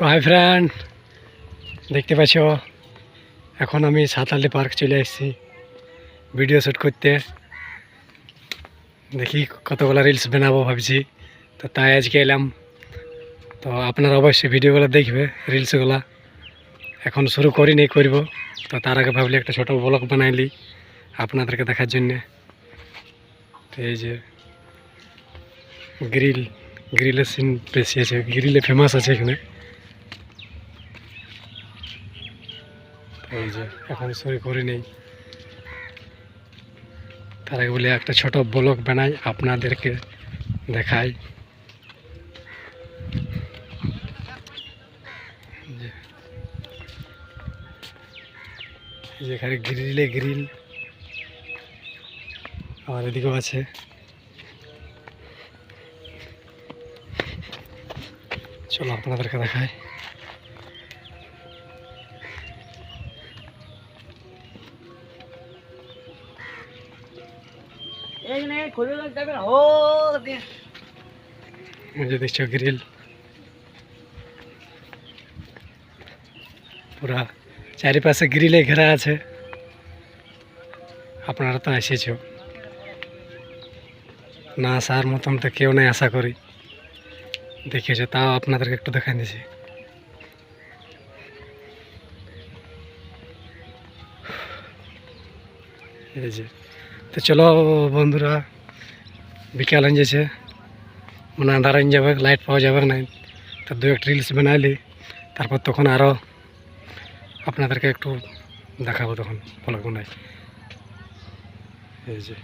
তো hi friend দেখতে পাচ্ছ? এখন আমি সাঁতালি পার্ক চলে এসেছি ভিডিও শ্যুট করতে। দেখি কতগুলো রিলস বানাবো ভাবছি। তো তাই আজকে এলাম। তো আপনারা অবশ্যই ভিডিওগুলো দেখবে রিলসগুলো এখন শুরু করিনি করব। তো তার আগে ভাবলি একটা ছোটো ব্লগ বানাইলি আপনাদেরকে দেখার জন্যে। তো এই যে গ্রিল গ্রিলের সিন বেশি আছে গ্রিলে ফেমাস আছে এখানে। এই যে, এখন শুরু করে নেই। তার আগে বলে, একটা ছোট ব্লগ বানাই, আপনাদেরকে দেখাই। যে- এই যে, এখানে গ্রিলে গ্রিল আর এদিকেও আছে। চলো, আপনাদেরকে দেখাই। দেখছ গ্রিল পুরা চারিপাশে গ্রিলে ঘেরা আছে। আপনারা তো এসেছ। না আসার মতন তো কেউ নেই আশা করি। দেখেছ, তাও আপনাদেরকে একটু দেখাই দিয়েছি এই যে। তো চলো বন্ধুরা, বিকাল হয়ে যাচ্ছে মানে আন্ধার যাবে লাইট পাওয়া যাবে না। তো দু একটা রিলস বানাইলি তারপর তখন আরও আপনাদেরকে একটু দেখাবো তখন কোনায় এই যে।